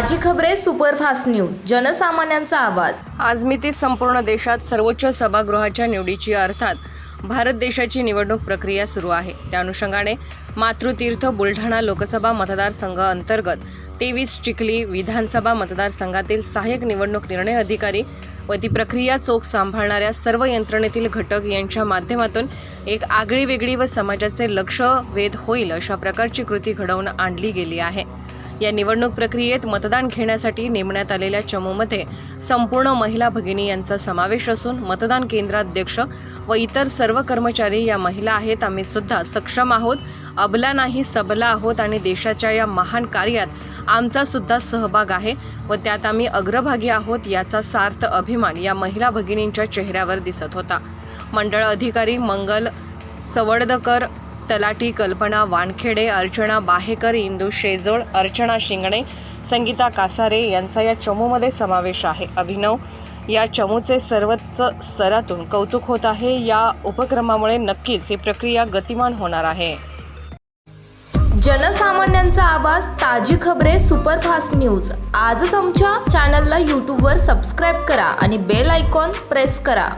खबरे superfast news जनसामान्यांचा आवाज. आज मिती संपूर्ण देशात सर्वोच्च सभागृहाच्या निवडीची अर्थात भारत देशाची निवडणूक प्रक्रिया सुरू आहे. त्या अनुषंगाने मातृतीर्थ बुलढाणा लोकसभा मतदारसंघ अंतर्गत तेवीस चिखली विधानसभा मतदारसंघातील सहाय्यक निवडणूक निर्णय अधिकारी व ती प्रक्रिया चोख सांभाळणाऱ्या सर्व यंत्रणेतील घटक यांच्या माध्यमातून एक आगळी वेगळी व समाजाचे लक्ष वेध होईल अशा प्रकारची कृती घडवून आणली गेली आहे. या निवडणूक प्रक्रियेत मतदान घेण्यासाठी नेमण्यात आलेल्या चमूमध्ये संपूर्ण महिला भगिनी यांचा समावेश असून मतदान केंद्राध्यक्ष व इतर सर्व कर्मचारी या महिला आहेत. आम्ही सुद्धा सक्षम आहोत. अबला नाही सबला आहोत आणि देशाच्या या महान कार्यात आमचा सुद्धा सहभाग आहे व त्यात आम्ही अग्रभागी आहोत याचा सार्थ अभिमान या महिला भगिनींच्या चेहऱ्यावर दिसत होता. मंडळ अधिकारी मंगल सवडदकर तलाठी कल्पना वानखेडे अर्चना बाहेकर इंदू शेजोळ अर्चना शिंगणे संगीता कासारे यांचा या चमूमध्ये समावेश आहे. अभिनव या चमूचे सर्वच स्तरातून कौतुक होत आहे. या उपक्रमामुळे नक्कीच ही प्रक्रिया गतिमान होणार आहे. जनसामान्यांचा आवाज ताजी खबरे सुपरफास्ट न्यूज. आजच आमच्या चॅनलला यूट्यूबवर सबस्क्राईब करा आणि बेल आयकॉन प्रेस करा.